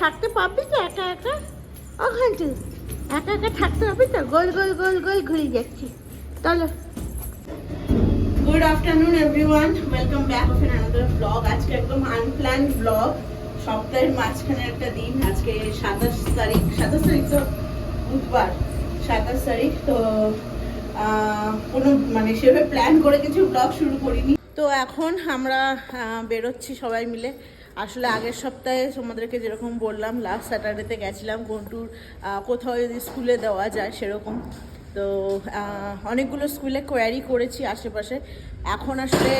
থাকতে পারবি তো একা একা? ও ঘন্টু একা একা থাকতে পারবি তো? গোল গোল গোল গোল ঘুরে যাচ্ছি। চলো। Good afternoon everyone welcome back of an another blog আজকে একদম আনপ্ল্যান ব্লগ সপ্তাহের মাঝখানে একটা দিন। আজকে সাতাশ তারিখ। সাতাশ তারিখ তো বুধবার। সাতাশ তারিখ তো আহ, কোনো মানে সেভাবে প্ল্যান করে কিছু ব্লগ শুরু করিনি। তো এখন আমরা আহ, বেরোচ্ছি সবাই মিলে। আসলে আগের সপ্তাহে তোমাদেরকে যেরকম বললাম লাস্ট স্যাটারডেতে গেছিলাম গন্টুর কোথাও যদি স্কুলে দেওয়া যায় সেরকম। তো অনেকগুলো স্কুলে কোয়ারি করেছি আশেপাশে। এখন আসলে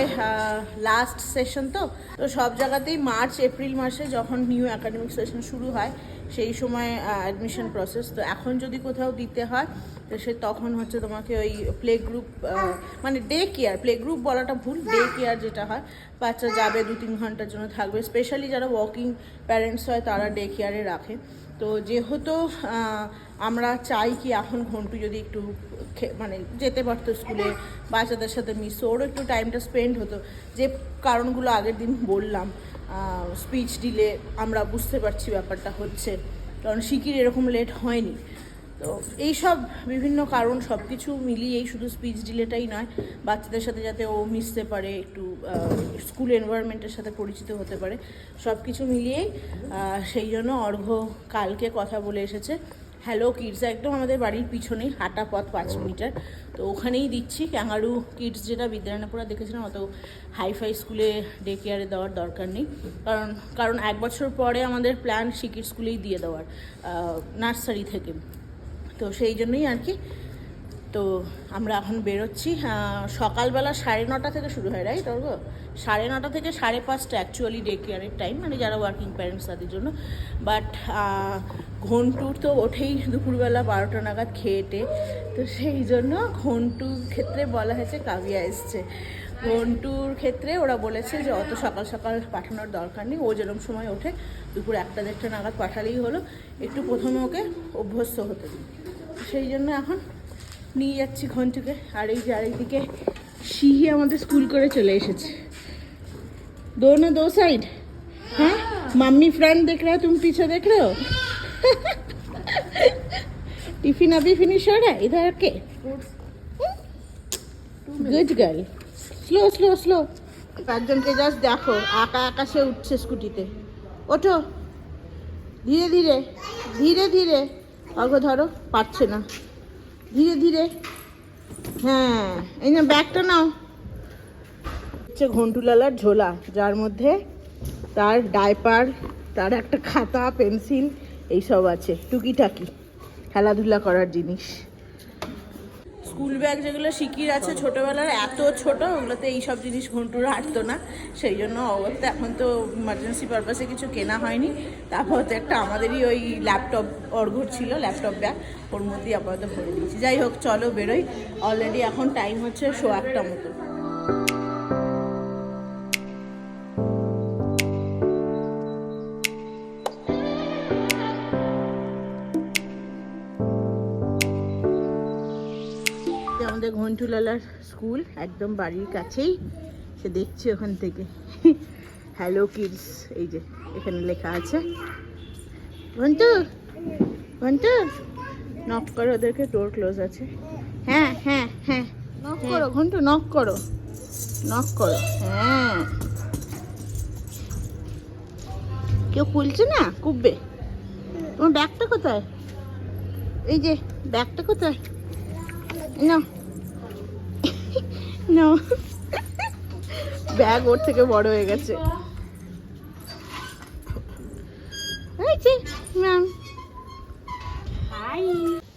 লাস্ট সেশন তো। তো সব জায়গাতেই মার্চ, এপ্রিল মাসে যখন নিউ একাডেমিক সেশন শুরু হয় সেই সময় অ্যাডমিশন প্রসেস তো এখন যদি কোথাও দিতে হয়, তো সে তখন হচ্ছে তোমাকে ওই প্লে গ্রুপ মানে ডে কেয়ার প্লে গ্রুপ বলাটা ভুল ডে কেয়ার যেটা হয়, বাচ্চা যাবে দু তিন ঘণ্টার জন্য থাকবে। স্পেশালি যারা ওয়াকিং প্যারেন্টস হয়, তারা ডে কেয়ারে রাখে। তো যেহেতু আমরা চাই কি এখন ঘন্টু যদি একটু মানে যেতে পারতো স্কুলে, বাচ্চাদের সাথে মিশ ওরও একটু টাইমটা স্পেন্ড হতো। যে কারণগুলো আগের দিন বললাম। স্পিচ দিলে আমরা বুঝতে পারছি ব্যাপারটা হচ্ছে। কারণ শিকির এরকম লেট হয়নি। তো এইসব বিভিন্ন কারণ সব কিছু মিলিয়েই শুধু স্পিচ ডিলেটাই নয়, বাচ্চাদের সাথে যাতে ও মিশতে পারে, একটু স্কুল এনভায়রনমেন্টের সাথে পরিচিত হতে পারে সব কিছু মিলিয়েই সেই জন্য অর্ঘ কালকে কথা বলে এসেছে। হ্যালো কিডস একদম আমাদের বাড়ির পিছনেই হাঁটা পথ পাঁচ মিটার। তো ওখানেই দিচ্ছি ক্যাঙ্গারু কিডস যেটা বিদ্যারায়ণপুরা দেখেছিলাম অত হাইফাই স্কুলে ডে কেয়ারে দেওয়ার দরকার নেই। কারণ কারণ এক বছর পরে আমাদের প্ল্যান শিকির স্কুলেই দিয়ে দেওয়ার নার্সারি থেকে। তো সেই জন্যই আর কি। তো আমরা এখন বেরোচ্ছি। সকালবেলা সাড়ে নটা থেকে শুরু হয় রাইট অর্ঘ? সাড়ে নটা থেকে সাড়ে পাঁচটা অ্যাকচুয়ালি ডে কেয়ারের টাইম মানে যারা ওয়ার্কিং প্যারেন্টস তাদের জন্য। বাট ঘন্টুর তো ওঠেই দুপুরবেলা বারোটা নাগাদ খেয়েটে তো সেই জন্য ঘন্টুর ক্ষেত্রে বলা হয়েছে, কাবিয়া এসছে। ঘন্টুর ক্ষেত্রে ওরা বলেছে যে, অত সকাল সকাল পাঠানোর দরকার নেই। ও যেরকম সময় ওঠে, দুপুর একটা দেড়টা নাগাদ পাঠালেই হলো। একটু প্রথমে ওকে অভ্যস্ত হতে সেই জন্য এখন নিয়ে যাচ্ছি ঘন্টুকে। আর এই যে আরেকদিকে সিহি আমাদের স্কুল করে চলে এসেছে। दो ना दो साइड हाँ मम्मी फ्रंट देख रहा है तुम पीछे देख रहे हो टिफिन अभी फिनिश हो रहा है इधर के good girl slow slow slow পাঁচজনকে জাস্ট দেখো আঁকা আকাশে উঠছে স্কুটিতে ওঠো ধীরে ধীরে ধীরে ধীরে অর্ঘ ধরো পারছে না ধীরে ধীরে হ্যাঁ এই না ব্যাগটা নাও হচ্ছে ঘন্টুলালার ঝোলা, যার মধ্যে তার ডাইপার, তার একটা খাতা, পেন্সিল, এইসব আছে, টুকিটাকি, খেলাধুলা করার জিনিস। স্কুল ব্যাগ যেগুলো শিকির আছে ছোটোবেলার, এত ছোট, ওগুলোতে এইসব জিনিস ঘন্টুর হাঁটতো না। সেই জন্য অবস্থা এখন তো ইমার্জেন্সি পারপাসে কিছু কেনা হয়নি। তারপর তো একটা আমাদেরই ওই ল্যাপটপ অর্ঘর ছিল ল্যাপটপ ব্যাগ ওর মধ্যেই আপাতত ভরে দিয়েছি। যাই হোক, চলো বেরোই। অলরেডি এখন টাইম হচ্ছে শো একটা মতো। এটা আমাদের ঘন্টুলালার স্কুল একদম বাড়ির কাছেই। সে দেখছি ওখান থেকে। হ্যালো কিডস এই যে এখানে লেখা আছে। ঘন্টু ঘন্টু নক করো ওদেরকে ডোর ক্লোজ আছে। হ্যাঁ হ্যাঁ হ্যাঁ। নক করো ঘন্টু নক করো। নক করো হ্যাঁ। কেউ খুলছে না? কুববে। তোমার ব্যাগটা কোথায়? এই যে ব্যাগটা কোথায়? না না ব্যাগ ওর থেকে বড় হয়ে গেছে।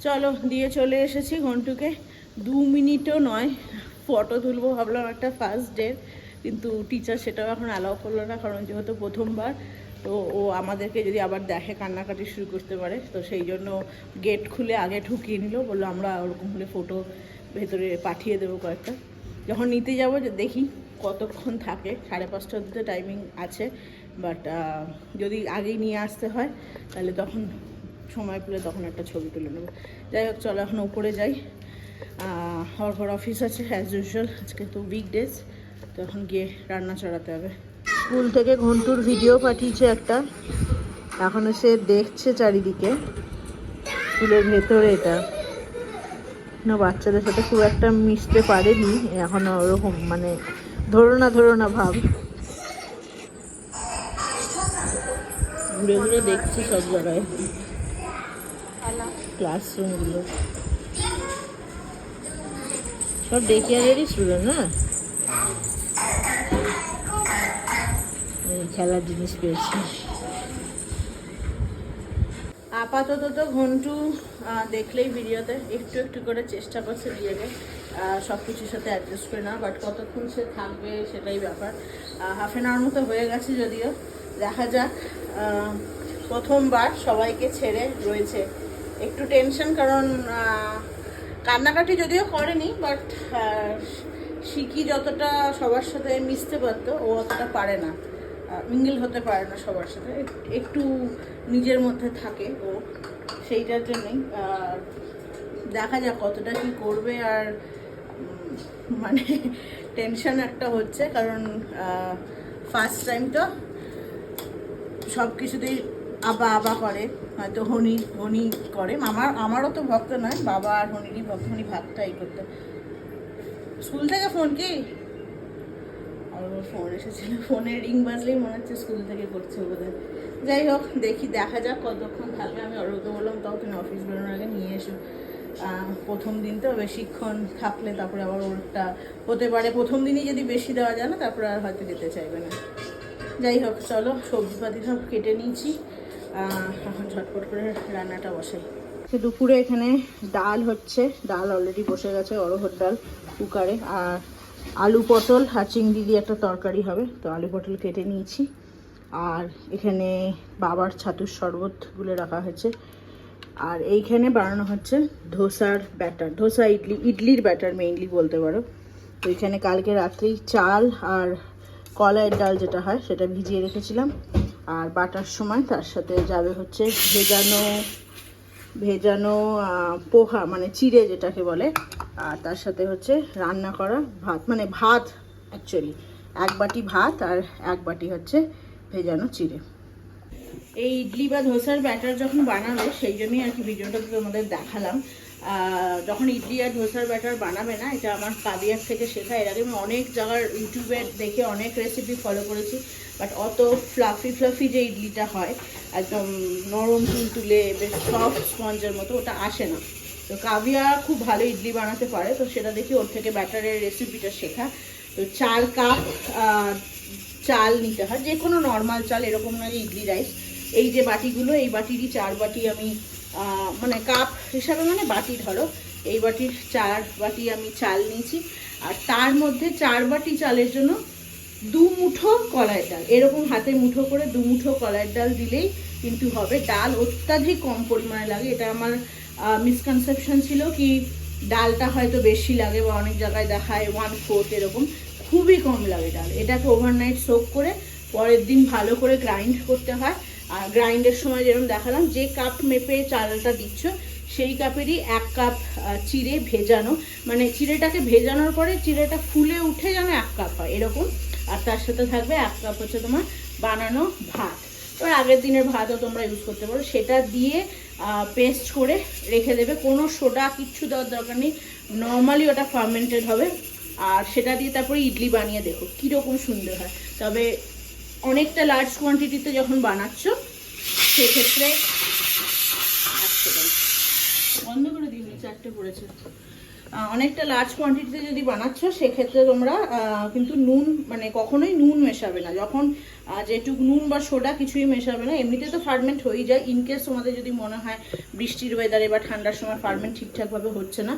চলো দিয়ে চলে এসেছি ঘন্টুকে। দু মিনিটও নয় ফটো তুলবো ভাবলাম একটা ফার্স্ট ডে কিন্তু টিচার সেটাও এখন অ্যালাউ করল না কারণ যেহেতু প্রথমবার তো ও আমাদেরকে যদি আবার দেখে কান্নাকাটি শুরু করতে পারে তো সেই জন্য গেট খুলে আগে ঢুকিয়ে নিল বলল আমরা ওরকম হলে ফটো ভেতরে পাঠিয়ে দেবো কয়েকটা। যখন নিতে যাব দেখি কতক্ষণ থাকে, সাড়ে পাঁচটা অবধি টাইমিং আছে বাট যদি আগেই নিয়ে আসতে হয়, তাহলে তখন সময় পেলে তখন একটা ছবি তুলে নেব। যাই হোক, চলো এখন উপরে যাই। হর ঘর অফিস আছে অ্যাজ ইউজুয়াল আজকে তো উইক ডেজ তো এখন গিয়ে রান্না চড়াতে হবে। স্কুল থেকে ঘন্টুর ভিডিও পাঠিয়েছে একটা, এখনও সে দেখছে চারিদিকে। স্কুলের ভেতরে এটা। না, বাচ্চাদের সাথে খুব একটা মিশতে পারেনি, এখনও ওরকম মানে ধরো না ধরো না ভাব। ঘুরে ঘুরে দেখছি সব জায়গায়। ক্লাসরুমগুলো। সব ডে কেয়ারেরই স্টুডেন্ট না খেলার জিনিস পেয়েছি আপাতত তো ঘন্টু দেখলেই ভিডিওতে একটু একটু করে চেষ্টা করছে নিজেকে সব কিছুর সাথে অ্যাডজাস্ট করে না বাট কতক্ষণ সে থাকবে সেটাই ব্যাপার। হাফ অ্যান আওয়ার মতো হয়ে গেছে যদিও। দেখা যাক প্রথমবার সবাইকে ছেড়ে রয়েছে। একটু টেনশন কারণ কান্নাকাটি যদিও করেনি বাট শিখি যতটা সবার সাথে মিশতে পারতো, ও অতটা পারে না। মিঙ্গেল হতে পারে না সবার সাথে। একটু নিজের মধ্যে থাকে ও, সেইটার জন্যই দেখা যাক কতটা কি করবে আর মানে টেনশন একটা হচ্ছে কারণ ফার্স্ট টাইম তো সব কিছুতেই আবা আবা করে, হয়তো হনি হনি করে। আমার আমারও তো ভক্ত নয়, বাবা আর হনিরই ভক্ত, হনি ভাতটা এই করতে। স্কুল থেকে ফোন কি? আর ওর ফোন এসেছিল। ফোনের রিং বাজলেই মনে হচ্ছে স্কুল থেকে করছে বোধহয়। যাই হোক, দেখি দেখা যাক কতক্ষণ থাকবে। আমি অরুকে বললাম তাও তুমি অফিস বেরোনোর আগে নিয়ে এসো। প্রথম দিন তো বেশিক্ষণ থাকলে তারপরে আবার ওরটা হতে পারে। প্রথম দিনই যদি বেশি দেওয়া যায় না, তারপরে আর হয়তো যেতে চাইবে না। যাই হোক, চলো, সবজিপাতি সব কেটে নিয়েছি। এখন ঝটপট করে রান্নাটা বসাই। সে দুপুরে এখানে ডাল হচ্ছে। ডাল অলরেডি বসে গেছে অরহর ডাল কুকারে আর আলু পটল আর চিংড়ি দিয়ে একটা তরকারি হবে। তো আলু পটল কেটে নিয়েছি। আর এখানে বাবার ছাতুর শরবত গুলে রাখা হয়েছে। আর এইখানে বানানো হচ্ছে ধোসার ব্যাটার। ধোসা, ইডলি, ইডলির ব্যাটার মেইনলি বলতে পারো। তো এখানে কালকে রাত্রেই চাল আর কলাইয়ের ডাল যেটা হয়, সেটা ভিজিয়ে রেখেছিলাম। আর বাটার সময় তার সাথে যাবে হচ্ছে ভেজানো ভেজানো পোহা মানে চিড়ে যেটাকে বলে, আর তার সাথে হচ্ছে রান্না করা ভাত মানে ভাত অ্যাকচুয়ালি এক বাটি ভাত আর এক বাটি হচ্ছে ভেজানো চিড়ে। এই ইডলি বা ধোসার ব্যাটার যখন বানাবে, সেই জন্যই আর কি ভিডিওটা তোমাদের দেখালাম। যখন ইডলি আর ধোসার ব্যাটার বানাবে না, এটা আমার কাবিয়ার থেকে শেখা। এর আগে আমি অনেক জায়গার ইউটিউবে দেখে অনেক রেসিপি ফলো করেছি বাট অত ফ্লাফি ফ্লাফি যে ইডলিটা হয়, একদম নরম তুলতুলে বেশ সফট স্পঞ্জের মতো, ওটা আসে না। তো কাবিয়া খুব ভালো ইডলি বানাতে পারে, তো সেটা দেখি ওর থেকে ব্যাটারের রেসিপিটা শেখা। তো চার কাপ চাল নিতে হয় যে কোনো নর্মাল চাল, এরকম না যে ইডলি রাইস এই যে বাটিগুলো, এই বাটিরই চার বাটি আমি মানে কাপ হিসাবে মানে বাটি ধরো। এই বাটির চার বাটি আমি চাল নিয়েছি। আর তার মধ্যে চার বাটি চালের জন্য দু মুঠো কলাইয়ের ডাল। এরকম হাতে মুঠো করে দু মুঠো কলাইয়ের ডাল দিলেই কিন্তু হবে। ডাল অত্যাধিক কম পরিমাণে লাগে। এটা আমার মিসকনসেপশন ছিল কি, ডালটা হয়তো বেশি লাগে বা অনেক জায়গায় দেখায় ওয়ান ফোর্থ এরকম। খুবই কম লাগে ডাল। এটাকে ওভারনাইট সোক করে পরের দিন ভালো করে গ্রাইন্ড করতে হয়। আর গ্রাইন্ডের সময় যেরকম দেখালাম, যে কাপ মেপে চালটা দিচ্ছ, সেই কাপেরই এক কাপ চিড়ে ভেজানো। মানে চিড়েটাকে ভেজানোর পরে চিড়েটা ফুলে উঠে যেন এক কাপ হয়, এরকম। আর তার সাথে থাকবে এক কাপ হচ্ছে তোমার বানানো ভাত। এবার আগের দিনের ভাতও তোমরা ইউজ করতে পারো। সেটা দিয়ে পেস্ট করে রেখে দেবে। কোনো সোডা কিচ্ছু দেওয়ার দরকার নেই। নর্মালি ওটা ফার্মেন্টেড হবে। আর সেটা দিয়ে তারপরে ইডলি বানিয়ে দেখো, কীরকম সুন্দর হয়। তবে অনেকটা লার্জ কোয়ান্টিটিতে যখন বানাচ্ছ, সেক্ষেত্রে বন্ধ করে দিই চারটে পড়েছে। অনেকটা লার্জ কোয়ান্টিটিতে যদি বানাচ্ছ, সেক্ষেত্রে তোমরা কিন্তু নুন মানে কখনোই নুন মেশাবে না। যখন যেটুক নুন বা সোডা কিছুই মেশাবে না, এমনিতে তো ফার্মেন্ট হয়েই যায়। ইনকেস তোমাদের যদি মনে হয় বৃষ্টির ওয়েদারে বা ঠান্ডার সময় ফার্মেন্ট ঠিকঠাকভাবে হচ্ছে না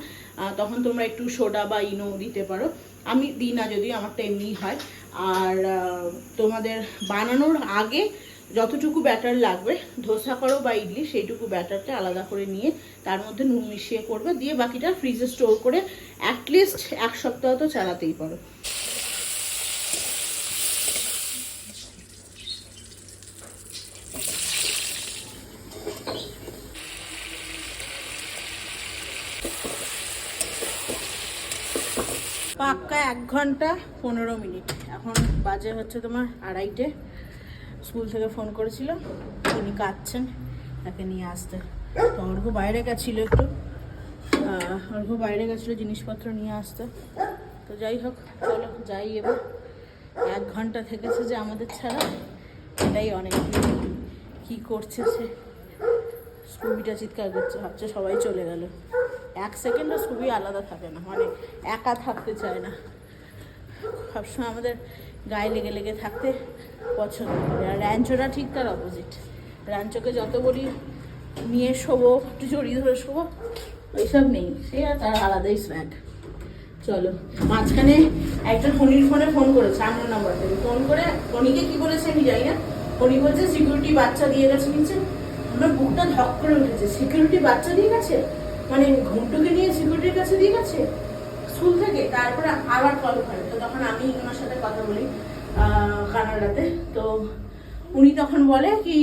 তখন তোমরা একটু সোডা বা ইনো দিতে পারো। আমি দিই না যদি আমারটা এমনিই হয়। আর তোমাদের বানানোর আগে যতটুকু ব্যাটার লাগবে, ধোসা করো বা ইডলি, সেইটুকু ব্যাটারটা আলাদা করে নিয়ে তার মধ্যে নুন মিশিয়ে করবে। দিয়ে বাকিটা ফ্রিজে স্টোর করে অ্যাটলিস্ট এক সপ্তাহ তো চালাতেই পারো। পাক্কা এক ঘণ্টা পনেরো মিনিট। এখন বাজে হচ্ছে তোমার আড়াইটে। স্কুল থেকে ফোন করেছিল তিনি কাঁদছেন, তাকে নিয়ে আসতে। তো অর্ঘ বাইরে গেছিল একটু। অর্ঘ বাইরে গেছিল, জিনিসপত্র নিয়ে আসতে। তো যাই হোক, চলো যাই এবার। এক ঘণ্টা থেকেছে যে আমাদের ছাড়া। এটাই অনেক কি করছে সে। স্কুবিটা চিৎকার করছে, ভাবছে সবাই চলে গেল। এক সেকেন্ডও খুবই আলাদা থাকে না মানে একা থাকতে চায় না। সবসময় আমাদের গায়ে লেগে লেগে থাকতে পছন্দ করে। আর র্যাঞ্চোটা ঠিক তার অপোজিট র্যাঞ্চোকে যত বলি, নিয়ে শোবো, একটু জড়িয়ে ধরে শোবো এইসব নেই। সে আর তার আলাদাই স্ম্যাক চলো, মাঝখানে একটা ফোনির ফোনে ফোন করেছে আমার নাম্বার থেকে ফোন করে ফোনিকে কি বলেছে আমি জানি না। ফোনি বলছে সিকিউরিটি বাচ্চা দিয়ে গেছে নিচে। আমার বুকটা ধক করে উঠেছে। সিকিউরিটি বাচ্চা দিয়ে গেছে? মানে ঘুমটুকে নিয়ে সিকিউরিটির কাছে দিয়ে গেছে স্কুল থেকে, তারপরে আবার কল করে। তো তখন আমি ওনার সাথে কথা বলি কানাডাতে। তো উনি তখন বলে কি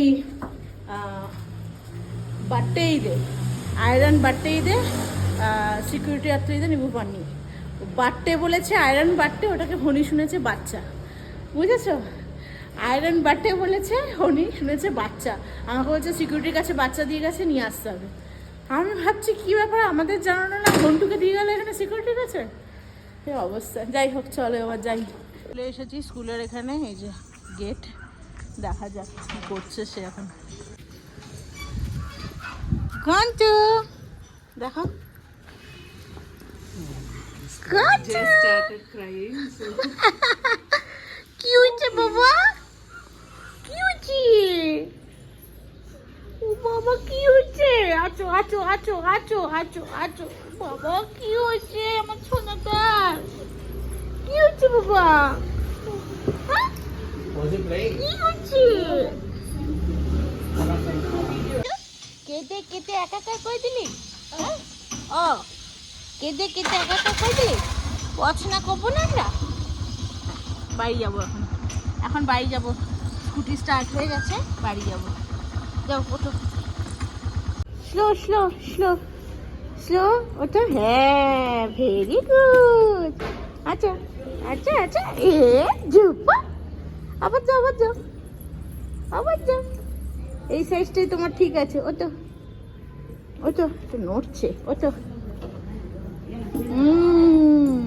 বার্থডেই দে, আয়রন বার্থডেই দে সিকিউরিটি আর্থে দে নিবু পাননি বার্থডে বলেছে আয়রন বার্থডে ওটাকে হনি শুনেছে বাচ্চা। বুঝেছ? আয়রন বার্থডে বলেছে, হনি শুনেছে বাচ্চা। আমাকে বলছে সিকিউরিটির কাছে বাচ্চা দিয়ে গেছে, নিয়ে আসতে হবে। আমি ভাবছি কি ব্যাপার? আমাদের জানানো না ঘন্টুকে দিয়ে গেলে এখানে সিকিউরিটির আছে এই অবস্থা? যাই হোক, চলো এবার যাই। চলে এসেছি স্কুলের এখানে, এই যে গেট দেখা যাক কি করছে সে এখন। ঘন্টু! দেখো. কি হয়েছে বাবা? কি হয়েছে? বাবা কি হয়েছে? আচো আচো আচো আচো আচো আচো বাবা কি হয়েছে আমার ছোনাটার কি হয়েছে বাবা? হ্যাঁ? কি হচ্ছে কেটে কেটে একাকার করে দিলি? হ্যাঁ? ও কেটে কেটে একাকার করে দিলি? পড়াশোনা করব না আমরা? বাড়ি যাব এখন। এখন বাড়ি যাব। স্কুটি স্টার্ট হয়ে গেছে বাড়ি যাব। যাও, ওঠো। স্লো স্লো স্লো স্লো ওঠো। হ্যাঁ ভেরি গুড আচ্ছা আচ্ছা আচ্ছা এ জুপা আবার যাও আবার যাও। আবার যাও। এই সাইজটাই তোমার ঠিক আছে ওটো ওটো তো নড়ছে ওটো হুম।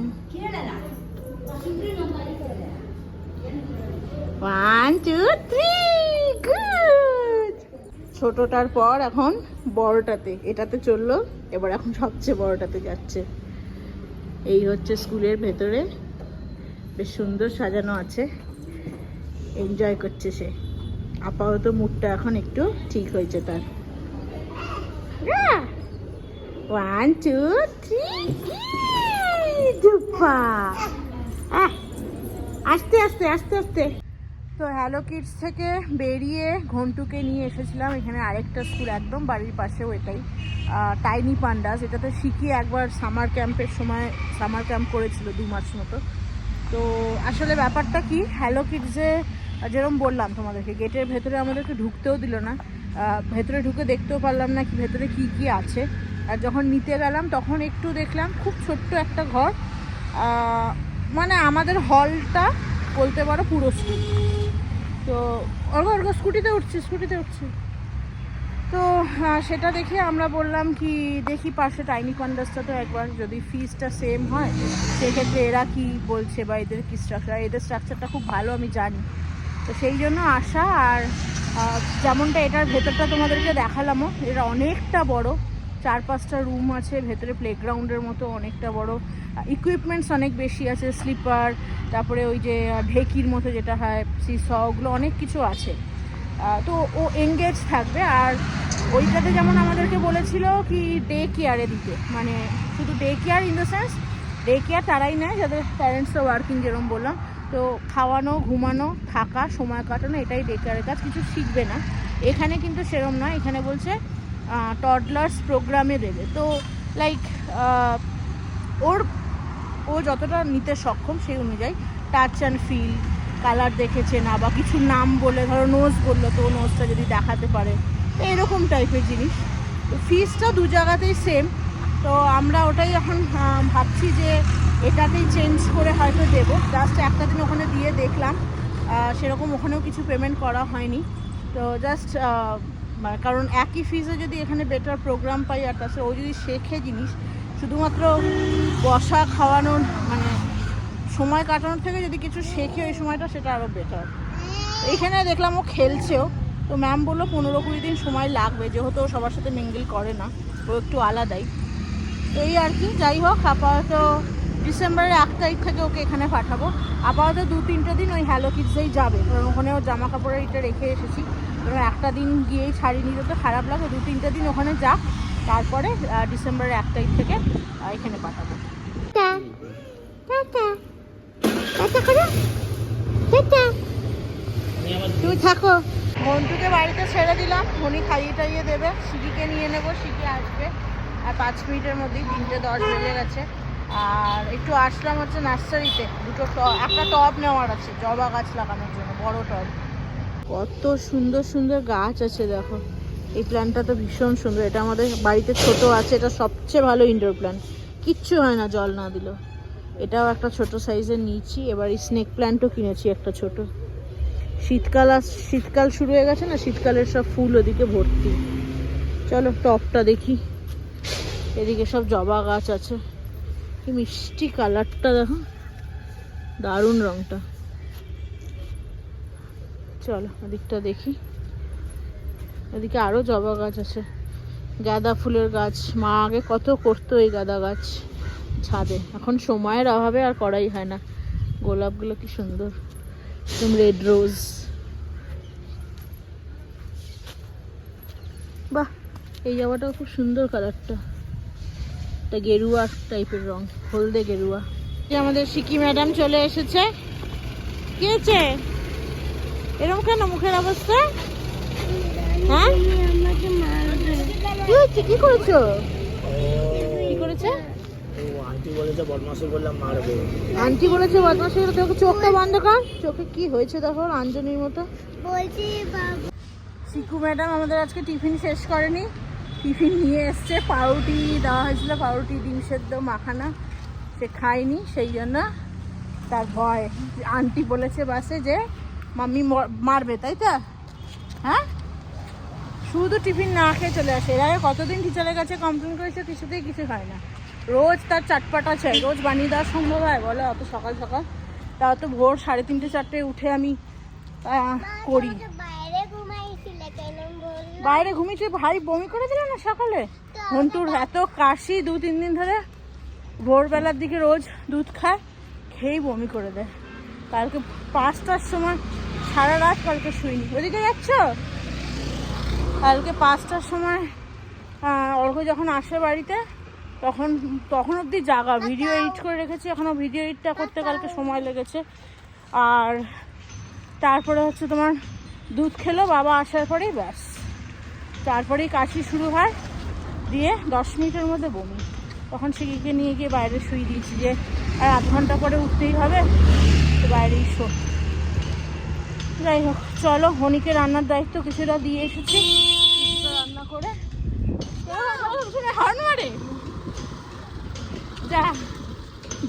ওয়ান টু থ্রি ছোটটার পর এখন বড়টাতে, এটাতে চলল, এবার এখন সবচেয়ে বড়টাতে যাচ্ছে। এই হচ্ছে স্কুলের ভেতরে, বেশ সুন্দর সাজানো আছে। এনজয় করছে সে। আপাতত মুডটা এখন একটু ঠিক হয়েছে তার। ওয়ান টু থ্রি আস্তে আস্তে আস্তে আস্তে। তো হ্যালো কিডস থেকে বেরিয়ে ঘন্টুকে নিয়ে এসেছিলাম। এখানে আরেকটা স্কুল একদম বাড়ির পাশেও এটাই। টাইনি পান্ডাস এটাতে শিখিয়ে একবার সামার ক্যাম্পের সময় সামার ক্যাম্প করেছিল দু মাস মতো। তো আসলে ব্যাপারটা কি, হ্যালো কিডসে যেরকম বললাম তোমাদেরকে গেটের ভেতরে আমাদেরকে ঢুকতেও দিল না। ভেতরে ঢুকে দেখতেও পারলাম না কি ভেতরে কি কি আছে। আর যখন নিতে গেলাম, তখন একটু দেখলাম খুব ছোট্ট একটা ঘর। মানে আমাদের হলটা বলতে পারো পুরো স্কুল। তো অর্ঘ অর্ঘ, স্কুটিতে উঠছি স্কুটিতে উঠছি। তো সেটা দেখে আমরা বললাম কি, দেখি পাশে টাইনি কন্ডাসটা তো একবার যদি ফিজটা সেম হয়, সেক্ষেত্রে এরা কি বলছে বা এদের কী স্ট্রাকচার এদের স্ট্রাকচারটা খুব ভালো আমি জানি। তো সেই জন্য আসা আর যেমনটা এটার ভেতরটা তোমাদেরকে দেখালামও এটা অনেকটা বড়। চার পাঁচটা রুম আছে, ভেতরে প্লেগ্রাউন্ডের মতো অনেকটা বড়। ইকুইপমেন্টস অনেক বেশি আছে স্লিপার তারপরে ওই যে ঢেকির মতো যেটা হয় সিস ওগুলো অনেক কিছু আছে। তো ও এঙ্গেজ থাকবে আর ওইটাতে যেমন আমাদেরকে বলেছিল কি ডে কেয়ারে দিতে। মানে শুধু day care in the sense day care তারাই নেয় যাদের প্যারেন্টসরা ওয়ার্কিং যেরকম বললাম। তো খাওয়ানো, ঘুমানো, থাকা, সময় কাটানো, এটাই ডে কেয়ারের কাজ, কিছু শিখবে না। এখানে কিন্তু সেরম নয়, এখানে বলছে টডলার্স প্রোগ্রামে দেবে। তো লাইক ওর, ও যতটা নিতে সক্ষম সেই অনুযায়ী টাচ অ্যান্ড ফিল কালার দেখেছে না বা কিছু নাম বলে, ধরো নোজ বলল তো নোজটা যদি দেখাতে পারে এরকম টাইপের জিনিস। তো ফিসটা দু জায়গাতেই সেম তো আমরা ওটাই এখন ভাবছি যে এটাতেই চেঞ্জ করে হয়তো দেবো। জাস্ট একটা দিন ওখানে দিয়ে দেখলাম। সেরকম ওখানেও কিছু পেমেন্ট করা হয়নি। তো জাস্ট কারণ একই ফিজে যদি এখানে বেটার প্রোগ্রাম পাই আর তাছাড়া ও যদি শেখে জিনিস, শুধুমাত্র বসা, খাওয়ানোর মানে সময় কাটানোর থেকে যদি কিছু শেখে ওই সময়টা, সেটা আরও বেটার এইখানে দেখলাম ও খেলছেও। তো ম্যাম বলল পনেরো কুড়ি দিন সময় লাগবে, যেহেতু ও সবার সাথে মিঙ্গল করে না, ও একটু আলাদাই। তো এই আর কি, যাই হোক, আপাতত ডিসেম্বরের এক তারিখ থেকে ওকে এখানে পাঠাবো। আপাতত দু তিনটে দিন ওই হ্যালো কিডসেই যাবে, কারণ ওখানে ওর জামা কাপড়ের এটা রেখে এসেছি। এবার একটা দিন গিয়েই ছাড়িয়ে নিতে তো খারাপ লাগে দু তিনটে দিন ওখানে যাক তারপরে ডিসেম্বরের এক তারিখ থেকে এখানে পাঠাবো। তুমি থাকো। মন্টুকে বাড়িতে ছেড়ে দিলাম উনি খাইয়ে টাইয়ে দেবে সিকিকে নিয়ে নেব সিকি আসবে। আর পাঁচ মিনিটের মধ্যেই তিনটে দশ বেজে গেছে। আর একটু আসলাম হচ্ছে নার্সারিতে দুটো টব একটা টব নেওয়ার আছে জবা গাছ লাগানোর জন্য বড় টব। কত সুন্দর সুন্দর গাছ আছে, দেখো। এই প্ল্যান্টটা তো ভীষণ সুন্দর। এটা আমাদের বাড়িতে ছোট আছে, এটা সবচেয়ে ভালো ইনডোর প্ল্যান্ট কিচ্ছু হয় না জল না দিলেও। এটাও একটা ছোট সাইজের নিয়েছি এবার এই স্নেক প্ল্যান্টও কিনেছি একটা ছোট। শীতকাল আস, শীতকাল শুরু হয়ে গেছে না? শীতকালের সব ফুল ওদিকে ভর্তি। চলো, টপটা দেখি। এদিকে সব জবা গাছ আছে। কি মিষ্টি কালারটা দেখো। দারুণ রংটা। চলো ওদিকটা দেখি। ওদিকে আরও জবা গাছ আছে। গাঁদা ফুলের গাছ। মা আগে কত করতো এই গাঁদা গাছ ছাদে। এখন সময়ের অভাবে আর করাই হয় না। গোলাপগুলো কি সুন্দর। একদম রেড রোজ বাহ, এই জামাটাও খুব সুন্দর কালারটা একটা গেরুয়া টাইপের রং, হলদে গেরুয়া। আমাদের সিকি ম্যাডাম চলে এসেছে। কি? এরকম কেন মুখের অবস্থা? হ্যাঁ? কি হচ্ছে? কি করেছ? কি করেছে? আন্টি বলেছে বদমাসি করলাম মারবে। আন্টি বলেছে বদমাসি করে দেখো চোখটা বন্ধ কর। চোখে কি হয়েছে দেখো আঞ্জনির মতো। বলছি সিকু ম্যাডাম আমাদের আজকে টিফিন শেষ করেনি। টিফিন নিয়ে এসছে পাউরুটি দেওয়া হয়েছিল পাউরুটি ডিম সেদ্ধ মাখানা। সে খায়নি সেই জন্য তার ভয়। আন্টি বলেছে বাসে যে মাম্মি মারবে, তাই তো? হ্যাঁ? শুধু টিফিন না খেয়ে চলে আসে। এর আগে কতদিন টিচারের কাছে কমপ্লেন করেছে, কিছুতেই কিছু খায় না। রোজ তার চাটপাটা চাই, রোজ বানিয়ে দেওয়া সম্ভব হয়। বলে, অত সকাল সকাল। তাও তো ভোর সাড়ে তিনটে, চারটে উঠে আমি করি। বাইরে ঘুমিয়েছে, ভাই বমি করেছিল না সকালে? ঘন্টুর এত কাশি, দু, তিন দিন ধরে। ভোরবেলার দিকে রোজ দুধ খায়, খেয়েই বমি করে দেয়। কালকে পাঁচটার সময় সারা রাত কালকে শুইনি। ওদিকে যাচ্ছ? কালকে পাঁচটার সময় অর্ঘ যখন আসে বাড়িতে, তখন তখন অবধি জাগা। ভিডিও এডিট করে রেখেছি এখনও ভিডিও এডিটটা করতে কালকে সময় লেগেছে। আর তারপরে হচ্ছে তোমার দুধ খেলো, বাবা আসার পরেই ব্যাস। তারপরেই কাশি শুরু হয়, দিয়ে দশ মিনিটের মধ্যে বমি। তখন সিকিকে নিয়ে গিয়ে বাইরে শুয়ে দিয়েছি যে আর আধ ঘণ্টা পরে উঠতেই হবে, তো বাইরেই শো। যাই হোক, চলো, হনিকে রান্নার দায়িত্ব কিছুটা দিয়ে এসেছি। রান্না করে। যা,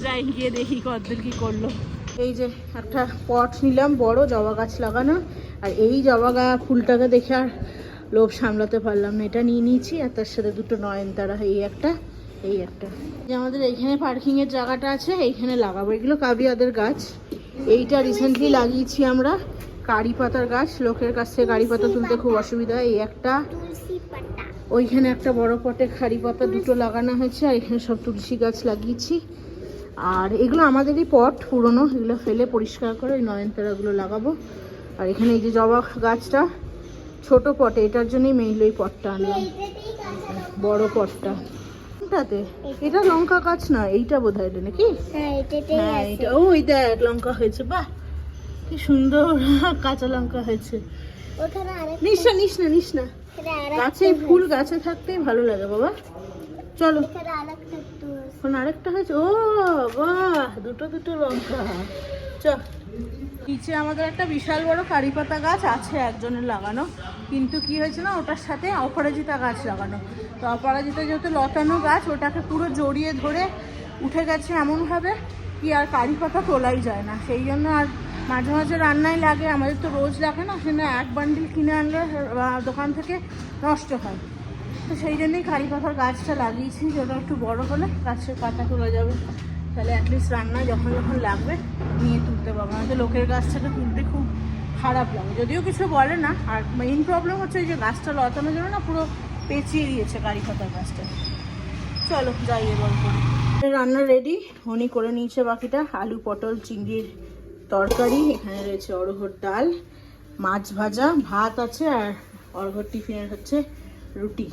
যাই, গিয়ে দেখি কদ্দূর কি করল। এই যে, একটা পট নিলাম, বড় জবা গাছ লাগানো। আর এই জবা গা ফুলটাকে দেখে আর লোভ সামলাতে পারলাম না। এটা নিয়ে নিয়েছি, আর তার সাথে দুটো নয়নতারা, এই একটা এই একটা। যে আমাদের এইখানে পার্কিং এর জায়গাটা আছে, এইখানে লাগাবো। এগুলো কাবিয়াদের গাছ। এইটা রিসেন্টলি লাগিয়েছি আমরা। কারি পাতার গাছ লোকের কাছ থেকে কারি পাতা তুলতে খুব অসুবিধা। হয়। এই একটা ওইখানে একটা বড় পটে খাড়ি পাতা দুটো লাগানো হয়েছে আর এখানে সব তুলসী গাছ লাগিয়েছি। আর এগুলো আমাদেরই পট পুরনো এগুলো ফেলে পরিষ্কার করে ওই নয়নতারাগুলো লাগাবো। আর এখানে এই যে জবা গাছটা ছোট পটে এটার জন্যই মেইনলি ওই পটটা আনলাম। বড় পটটা। কোনটাতে এটা লঙ্কা গাছ না এইটা বোধ হয় এটা নাকি? হ্যাঁ হ্যাঁ এটা ওই দেখ লঙ্কা হয়েছে বাহ। কি সুন্দর কাঁচা লঙ্কা হয়েছে। নিস না নিস না নিস না। গাছে ফুল গাছে থাকতেই ভালো লাগে বাবা। চলো। এখন আরেকটা হয়েছে। ও বাহ দুটো দুটো লঙ্কা। চ। নিচে আমাদের একটা বিশাল বড় কারি পাতা গাছ আছে একজনের লাগানো। কিন্তু কি হয়েছে না ওটার সাথে অপরাজিতা গাছ লাগানো। তো অপরাজিতা যেহেতু লতানো গাছ ওটাকে পুরো জড়িয়ে ধরে উঠে গেছে এমনভাবে কি আর কারি পাতা তোলাই যায় না। সেই জন্য আর মাঝে মাঝে রান্নায় লাগে, আমাদের তো রোজ লাগে না, সেজন্য এক বান্ডিল কিনে আনলে দোকান থেকে নষ্ট হয়। তো সেই জন্যই কারি পাতার গাছটা লাগিয়েছি যে ওটা একটু বড় হলে গাছের পাতা তোলা যাবে। তাহলে অ্যাটলিস্ট রান্নায় যখন যখন লাগবে, নিয়ে তুলতে পারব। আমাদের লোকের গাছ থেকে তুলতে খুব খারাপ লাগে। যদিও কিছু বলে না, আর মেইন প্রবলেম হচ্ছে ওই যে গাছটা লতানোর জন্য না পুরো পেঁচিয়ে দিয়েছে কারি পাতার গাছটা। চলো যাই এবার রান্না রেডি উনি করে নিয়েছে বাকিটা, আলু, পটল, চিংড়ির তরকারি এখানে রয়েছে অরহর ডাল মাছ ভাজা ভাত আছে আর অরহর টিফিনের হচ্ছে রুটি।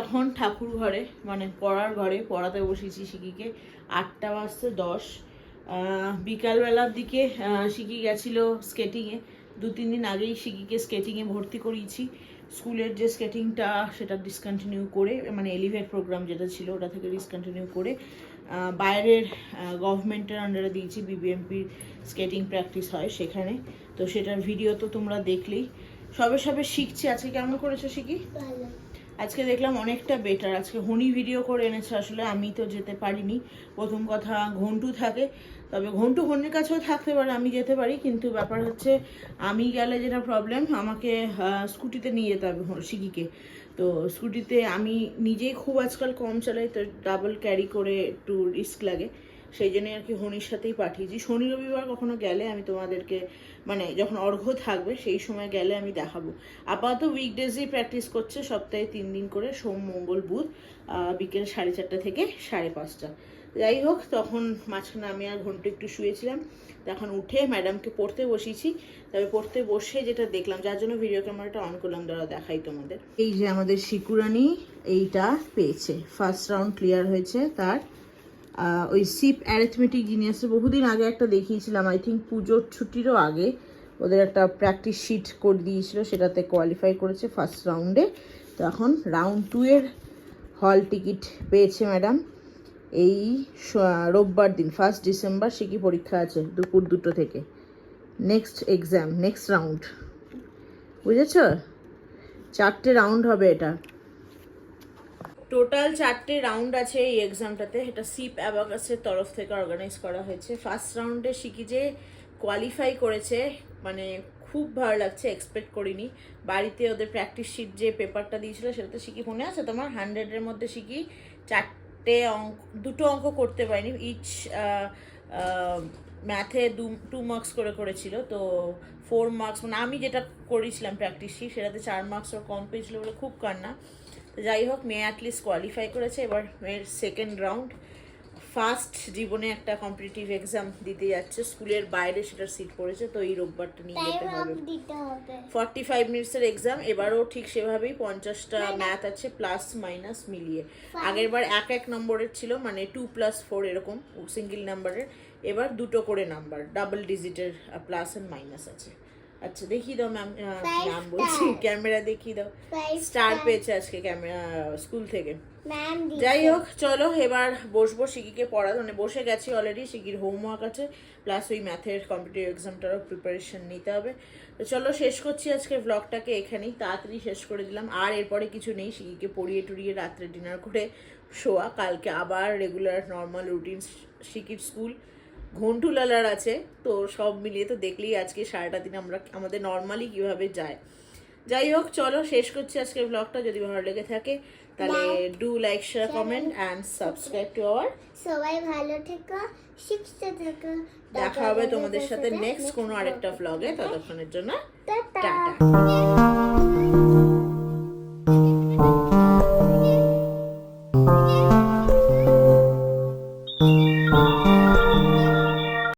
এখন ঠাকুর ঘরে মানে পড়ার ঘরে, পড়াতে বসেছি শিকিকে আটটা বাজতে দশ। বিকালবেলার দিকে শিকি গেছিল স্কেটিংয়ে। দু, তিন দিন আগেই শিকিকে স্কেটিংয়ে ভর্তি করিয়েছি। স্কুলের যে স্কেটিংটা, সেটা ডিসকন্টিনিউ করে মানে এলিভেট প্রোগ্রাম যেটা ছিল, ওটা থেকে ডিসকন্টিনিউ করে বাইরের গভর্নমেন্টের আন্ডারে দিয়েছি বিবিএমপির স্কেটিং প্র্যাকটিস হয় সেখানে। তো সেটার ভিডিও তো তোমরা দেখলেই। সবে সবে শিখছি। আজকে কেমন করেছ শিখি? ভালো। আজকে দেখলাম অনেকটা বেটার আজকে হনি ভিডিও করে এনেছে, আসলে আমি তো যেতে পারিনি। প্রথম কথা, ঘন্টু থাকে। তবে ঘন্টু হনির কাছেও থাকতে পারে, আমি যেতে পারি, কিন্তু ব্যাপার হচ্ছে আমি গেলে যেটা প্রবলেম আমাকে স্কুটিতে নিয়ে যেতে হবে শিখিকে তো স্কুটিতে আমি নিজেই খুব আজকাল কম চালাই, তো ডাবল ক্যারি করে একটু রিস্ক লাগে। সেই জন্যই আর কি হনির সাথেই পাঠিয়েছি। শনি রবিবার কখনো গেলে আমি তোমাদেরকে মানে যখন অর্ঘ্য থাকবে সেই সময় গেলে আমি দেখাবো। আপাতত উইকডেজেই প্র্যাকটিস করছে, সপ্তাহে তিন দিন করে, সোম, মঙ্গল, বুধ বিকেল সাড়ে চারটা থেকে সাড়ে পাঁচটা। যাই হোক, তখন মাঝখানে আমি আর ঘণ্টা একটু শুয়েছিলাম। তখন উঠে ম্যাডামকে পড়তে বসিয়েছি। তবে পড়তে বসে যেটা দেখলাম, যার জন্য ভিডিও ক্যামেরাটা অন করলাম দাঁড়া দেখাই তোমাদের। এই যে আমাদের শিকুরানি, এইটা পেয়েছে। ফার্স্ট রাউন্ড ক্লিয়ার হয়েছে তার। ওই সিপ অ্যারিথমেটিক জিনিয়াসে বহুদিন আগে একটা দেখিয়েছিলাম আই থিঙ্ক পুজোর ছুটিরও আগে। ওদের একটা প্র্যাকটিস শিট করে দিয়েছিল, সেটাতে কোয়ালিফাই করেছে ফার্স্ট রাউন্ডে তো এখন রাউন্ড টু এর হল টিকিট পেয়েছে ম্যাডাম এই রোববার দিন ফার্স্ট ডিসেম্বর সে কি পরীক্ষা আছে? দুপুর দুটো থেকে। নেক্সট এক্সাম নেক্সট রাউন্ড বুঝেছ? চারটে রাউন্ড হবে এটা। টোটাল চারটে রাউন্ড আছে এই এক্সামটাতে এটা সিপ অ্যাবাকাসের তরফ থেকে অর্গানাইজ করা হয়েছে। ফার্স্ট রাউন্ডে শিখি যে কোয়ালিফাই করেছে মানে খুব ভালো লাগছে এক্সপেক্ট করিনি। বাড়িতে ওদের প্র্যাকটিস শিট যে পেপারটা দিয়েছিল, সেটাতে শিখি। মনে আছে তোমার? হান্ড্রেডের মধ্যে শিখি। চারটে অঙ্ক, দুটো অঙ্ক করতে পারিনি। ইচ ম্যাথে দু টু মার্কস করে করেছিল। তো ফোর মার্কস মানে আমি যেটা করেছিলাম প্র্যাকটিস শিট সেটাতে চার মার্কস কম পেয়েছিল বলে খুব কান্না। তো যাই হোক মেয়ে অ্যাটলিস্ট কোয়ালিফাই করেছে। এবার মেয়ের সেকেন্ড রাউন্ড ফার্স্ট জীবনে একটা কম্পিটিটিভ এক্সাম দিতে যাচ্ছে। স্কুলের বাইরে সেটার সিট পড়েছে তো এই রোববারটা নিয়ে যেতে হবে। ফর্টি ফাইভ মিনিটসের এক্সাম এবারও ঠিক সেভাবেই পঞ্চাশটা ম্যাথ আছে প্লাস মাইনাস মিলিয়ে। আগের বার এক এক নম্বরের ছিল মানে টু প্লাস ফোর এরকম সিঙ্গেল নাম্বারের এবার দুটো করে নাম্বার ডাবল ডিজিটের প্লাস অ্যান্ড মাইনাস আছে। আচ্ছা দেখিয়ে দাও ম্যাম ম্যাম বলছি ক্যামেরা দেখিয়ে দাও। স্টার পেয়েছে আজকে ক্যামেরা স্কুল থেকে। যাই হোক চলো এবার বসবো শিকিকে পড়া মানে বসে গেছি অলরেডি শিকির হোমওয়ার্ক আছে। প্লাস ওই ম্যাথের কম্পিটিভ এক্সামটারও প্রিপারেশন নিতে হবে। তো চলো শেষ করছি আজকে ব্লগটাকে এখানেই। তাড়াতাড়ি শেষ করে দিলাম। আর এরপরে কিছু নেই শিকিকে পড়িয়ে টুরিয়ে রাত্রে ডিনার করে শোয়া। কালকে আবার রেগুলার নর্মাল রুটিন শিকির স্কুল ঘন্টু লালার আছে তো সব মিলিয়ে তো দেখলেই আজকে সারাটা দিন আমরা আমাদের নর্মালি কীভাবে যায়। যাই হোক চলো শেষ করছি আজকের ব্লগটা যদি ভালো লেগে থাকে তাহলে do like share comment and subscribe to our সবাই ভালো থেকো সুস্থ থেকো। দেখা হবে তোমাদের সাথে নেক্সট কোনো আরেকটা ব্লগে ততক্ষণের জন্য টাটা।